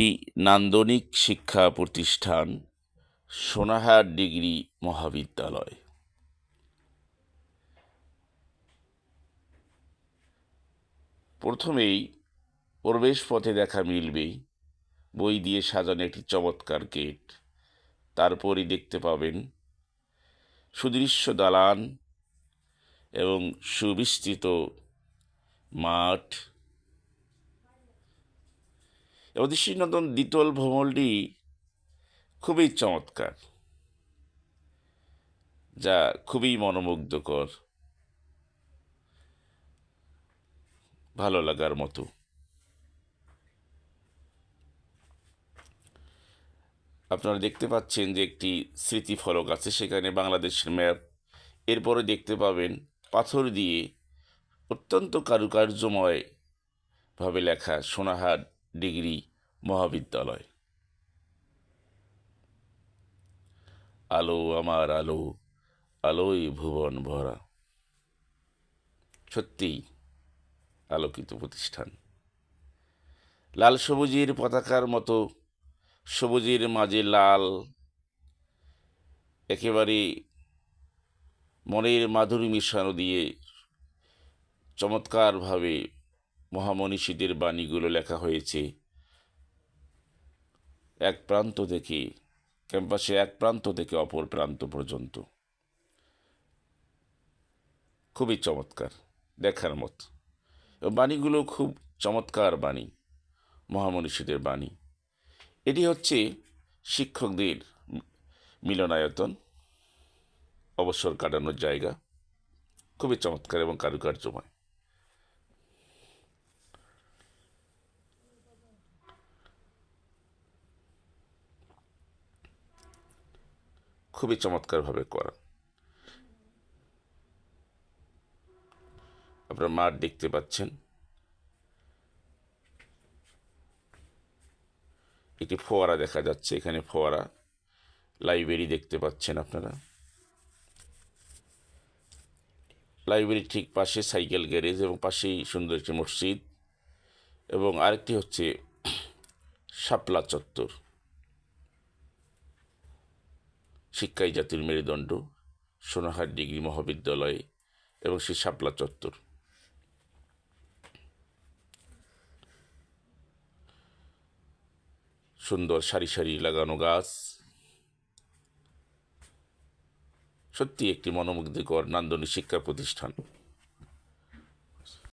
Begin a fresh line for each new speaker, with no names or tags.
একটি নান্দনিক শিক্ষা প্রতিষ্ঠান, সোনাহার ডিগ্রি মহাবিদ্যালয়। প্রথমেই প্রবেশ পথে দেখা মিলবেই বই দিয়ে সাজানো একটি চমৎকার গেট। তারপরই দেখতে পাবেন সুদৃশ্য দালান এবং সুবিস্তৃত মাঠ। এবং দৃষ্টিনন্দন দ্বিতল ভ্রমণটি খুবই চমৎকার, যা খুবই মনোমুগ্ধকর, ভালো লাগার মতো। আপনারা দেখতে পাচ্ছেন যে একটি স্মৃতিফলক আছে সেখানে বাংলাদেশের ম্যাপ। এরপরে দেখতে পাবেন পাথর দিয়ে অত্যন্ত কারুকার্যময় ভাবে লেখা সোনাহাট ডিগ্রি মহাবিদ্যালয়। আলো আমার আলো আলোয় ভুবন ভরা। সত্যিই আলোকিত প্রতিষ্ঠান। লাল সবুজের পতাকার মতো, সবুজের মাঝে লাল, একেবারে মনের মাধুরী মিশানো দিয়ে চমৎকারভাবে মহামনীষীদের বাণীগুলো লেখা হয়েছে। এক প্রান্ত থেকে ক্যাম্পাসে এক প্রান্ত থেকে অপর প্রান্ত পর্যন্ত। খুবই চমৎকার, দেখার মত। বাণীগুলো খুব চমৎকার বাণী, মহামনীষীদের বাণী। এটি হচ্ছে শিক্ষকদের মিলনায়তন, অবসর কাটানোর জায়গা। খুবই চমৎকার এবং কারুকার্যময়। খুবই চমৎকারভাবে করা। আপনার মাঠ দেখতে পাচ্ছেন। একটি ফোয়ারা দেখা যাচ্ছে, এখানে ফোয়ারা। লাইব্রেরি দেখতে পাচ্ছেন আপনারা। লাইব্রেরির ঠিক পাশে সাইকেল গ্যারেজ এবং পাশেই সুন্দর একটি মসজিদ। এবং আরেকটি হচ্ছে শাপলা চত্বর। শিক্ষাই জাতির মেরুদণ্ড, সোনাহার ডিগ্রি মহাবিদ্যালয় এবং সেই শাপলা চত্বর। সুন্দর সারি সারি লাগানো গাছ। সত্যি একটি মনোমুগ্ধকর নান্দনিক শিক্ষা প্রতিষ্ঠান।